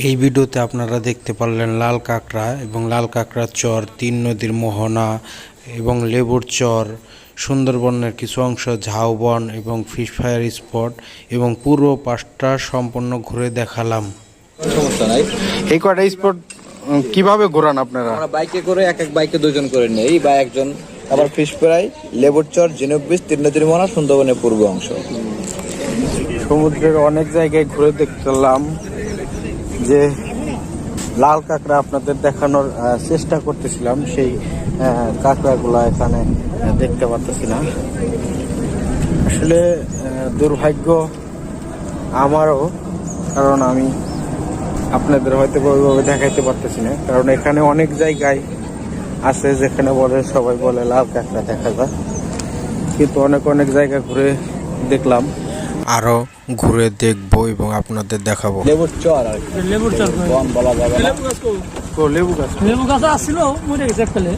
এই ভিডিওতে আপনারা দেখতে পারলেন লাল কাঁকড়া এবং লাল কাঁকড়ার চর তিন নদীর মোহনা এবং লেবুর চর সুন্দরবনের কিছু অংশ ঝাউবন এবং ফিশ ফায়ার স্পট এবং পূর্ব পাশটা সম্পূর্ণ ঘুরে দেখালাম। সমস্যা নাই। এই কটা স্পট কীভাবে ঘোরান আপনারা? আমরা বাইকে করে এক এক বাইকে দুজন করে নেই বা একজন আবার ফিশ ফ্রাই লেবুর চর ঝিনুক বিচ তিন নদীর মোহনা সুন্দরবনের পূর্ব অংশ। সমুদ্রের অনেক জায়গায় ঘুরে দেখলাম। যে লাল কাঁকড়া আপনাদের দেখানোর চেষ্টা করতেছিলাম, সেই কাঁকড়াগুলো এখানে দেখতে পারতেছি না আসলে দুর্ভাগ্য আমারও, কারণ আমি আপনাদের হয়তো ওইভাবে দেখাইতে পারতেছি না, কারণ এখানে অনেক জায়গায় আছে যেখানে বলে, সবাই বলে লাল কাঁকড়া দেখা যায়। কিন্তু অনেক অনেক জায়গা ঘুরে দেখলাম। আরও ঘুরে দেখব এবং আপনাদের দেখাবো। লেবুর চর আর লেবুর চর বলা যাবে না। লেবু গাছ লেবু গাছ? আসছিল মরে গেছে এককালে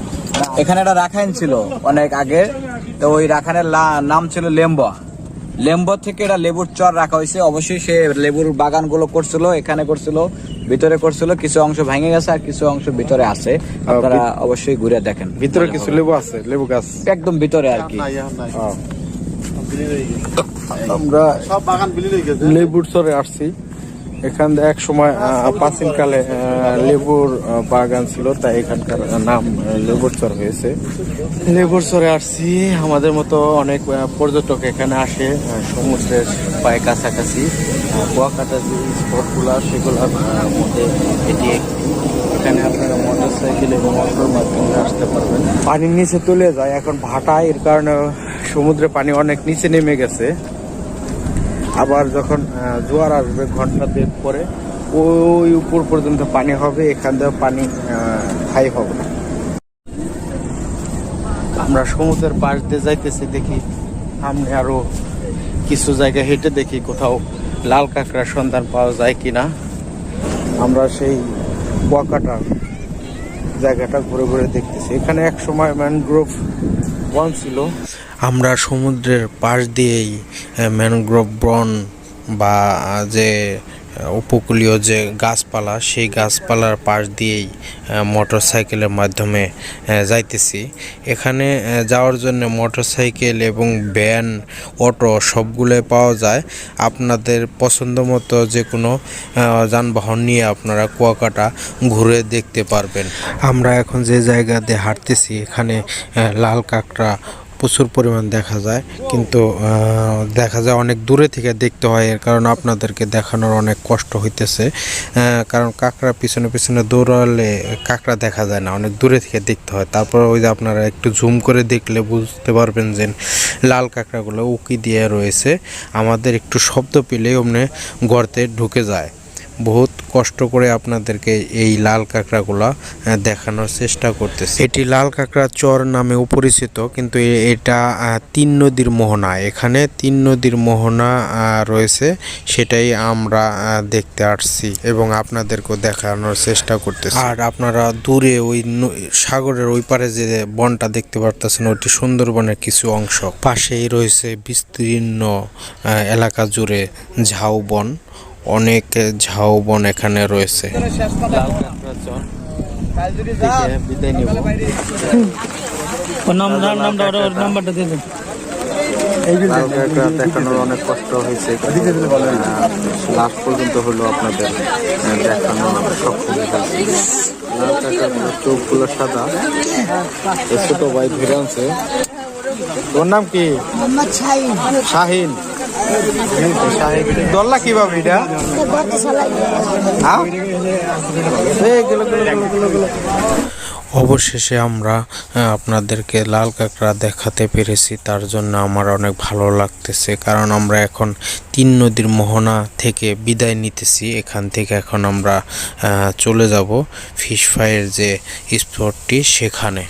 এখানে একটা রাখাইন ছিল অনেক আগে। তো ওই রাখানের নাম ছিল লেম্বা। লেম্বা থেকে এটা লেবুর চর রাখা হয়েছে। অবশ্যই সে লেবুর বাগানগুলো করছিল এখানে করছিল ভিতরে করছিল। কিছু অংশ ভেঙে গেছে আর কিছু অংশ ভিতরে আছে। আপনারা অবশ্যই ঘুরে দেখেন। ভিতরে কিছু লেবু আছে লেবু গাছ? একদম ভিতরে আর কি। আমরা লেবুর চরে আসছি। এখান এক সময় প্রাচীন কালে লেবুর বাগান ছিল তাই এখানকার নাম আহ, লেবুর চর হয়েছে। লেবুর চরে আসছি আমাদের মতো অনেক পর্যটক এখানে আসে সমুদ্রের প্রায় কাছাকাছি। কুয়াকাটা যে স্পটগুলো সেগুলোর মধ্যে এটি এখানে আপনারা মোটর সাইকেল এবং অটোর মাধ্যমে আসতে পারবেন। পানির নিচে তুলে যায় এখন ভাটা এর কারণে সমুদ্রে পানি অনেক নিচে নেমে গেছে। আবার যখন জোয়ার আসবে ঘণ্টা দেড় পরে, ওই উপর পর্যন্ত পানি হবে, এখান থেকে পানি হাই হবে। আমরা সমুদ্রের পাশ দিয়ে যাইতেছি, দেখি সামনে আরও কিছু জায়গা হেঁটে দেখি কোথাও লাল কাঁকড়ার সন্ধান পাওয়া যায় কিনা। আমরা সেই বকাটার জায়গাটা ঘুরে ঘুরে দেখতেছি। এখানে এক সময় ম্যানগ্রোভ বন ছিল। আমরা সমুদ্রের পাশ দিয়েই ম্যানগ্রোভ বন বা যে উপকূলীয় যে গাছপালা, সেই গাছপালার পাশ দিয়েই মোটর সাইকেলের মাধ্যমে যাইতেছি। এখানে যাওয়ার জন্য মোটর সাইকেল এবং ভ্যান, অটো সবগুলোই পাওয়া যায়। আপনাদের পছন্দ মতো যে কোনো যানবাহন নিয়ে আপনারা কুয়াকাটা ঘুরে দেখতে পারবেন। আমরা এখন যে জায়গাতে হাঁটতেছি, এখানে লাল কাঁকড়া প্রচুর পরিমাণ দেখা যায়। কিন্তু দেখা যায় অনেক দূরে থেকে দেখতে হয়। এর কারণ আপনাদেরকে দেখানোর অনেক কষ্ট হইতেছে। কারণ কাঁকড়া পিছনে পিছনে দৌড়ালে কাঁকড়া দেখা যায় না। অনেক দূরে থেকে দেখতে হয়। তারপর ওই যে আপনারা একটু জুম করে দেখলে বুঝতে পারবেন যে লাল কাঁকড়াগুলো উকি দিয়ে রয়েছে। আমাদের একটু শব্দ পেলে অমনে গর্তে ঢুকে যায়। বহুত কষ্ট করে আপনাদেরকে এই লাল কাঁকড়াগুলা দেখানোর চেষ্টা করতেছি। এটি লাল কাঁকড়া চর নামে পরিচিত কিন্তু এটা তিন নদীর মোহনা। এখানে তিন নদীর মোহনা রয়েছে, সেটাই আমরা দেখতে আসছি এবং আপনাদেরকেও দেখানোর চেষ্টা করতেছি। আর আপনারা দূরে ওই সাগরের ওই পারে যে বনটা দেখতে পারতেছেন, ওইটি সুন্দরবনের কিছু অংশ। পাশেই রয়েছে বিস্তীর্ণ এলাকা জুড়ে ঝাউবন অনেক ঝাউবন এখানে রয়েছে। অনেক কষ্ট হয়েছে। লাস্ট পর্যন্ত হলো আপনাদের আহ, দেখানো সক্ষম হয়েছে। লাল চোখগুলো সাদা। ছোট ভাই ধরে আনছে। তোর নাম কি? শাহিন। দল্লা কীভাবে এটা? অবশেষে আমরা আপনাদেরকে লাল কাঁকড়া দেখাতে পেরেছি তার জন্য আমার অনেক ভালো লাগতেছে কারণ আমরা এখন তিন নদীর মোহনা থেকে বিদায় নিতেছি এখান থেকে এখন আমরা চলে যাব ফিশ ফ্রাইয়ের যে স্পটটি সেখানে।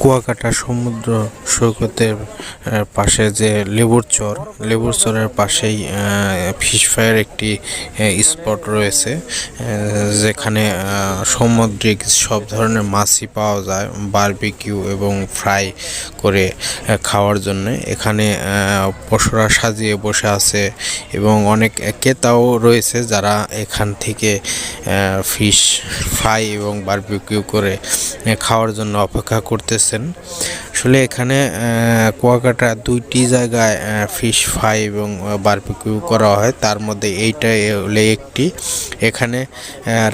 কুয়াকাটা সমুদ্র সৈকতের পাশে যে লেবুর চর, লেবুর চরের পাশেই ফিশ ফ্রাইয়ের একটি স্পট রয়েছে যেখানে সামুদ্রিক সব ধরনের মাছই পাওয়া যায় বারবিকিউ এবং ফ্রাই করে খাওয়ার জন্য। এখানে পশুরা সাজিয়ে বসে আছে এবং অনেক ক্রেতাও রয়েছে যারা এখান থেকে ফিশ ফ্রাই এবং বারবিকিউ করে খাওয়ার জন্য অপেক্ষা করতেছেন। আসলে এখানে কুয়াকাটা দুইটি জায়গায় ফিশ ফ্রাই এবং বারবিকিউ করা হয়। তার মধ্যে এইটা হলে একটি। এখানে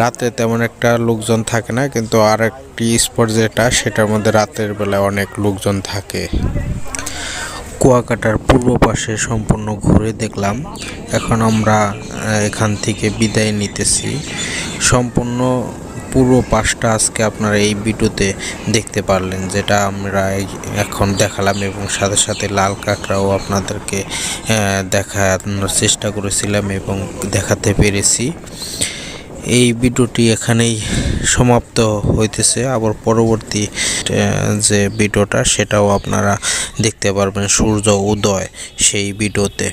রাতে তেমন একটা লোকজন থাকে না, কিন্তু আর একটি স্পট যেটা, সেটার মধ্যে রাতের বেলায় অনেক লোকজন থাকে। কুয়াকাটার পূর্ব পাশে সম্পূর্ণ ঘুরে দেখলাম। এখন আমরা এখান থেকে বিদায় নিতেছি। সম্পূর্ণ পুরো পাশটা আজকে আপনারা এই ভিডিওতে দেখতে পারলেন, যেটা আমরা এখন দেখালাম এবং সাথে সাথে লাল কাঁকড়াও আপনাদেরকে দেখানোর চেষ্টা করেছিলাম এবং দেখাতে পেরেছি। এই ভিডিওটি এখানেই সমাপ্ত হইতেছে। আবার পরবর্তী যে ভিডিওটা, সেটাও আপনারা দেখতে পারবেন সূর্য উদয় সেই ভিডিওতে।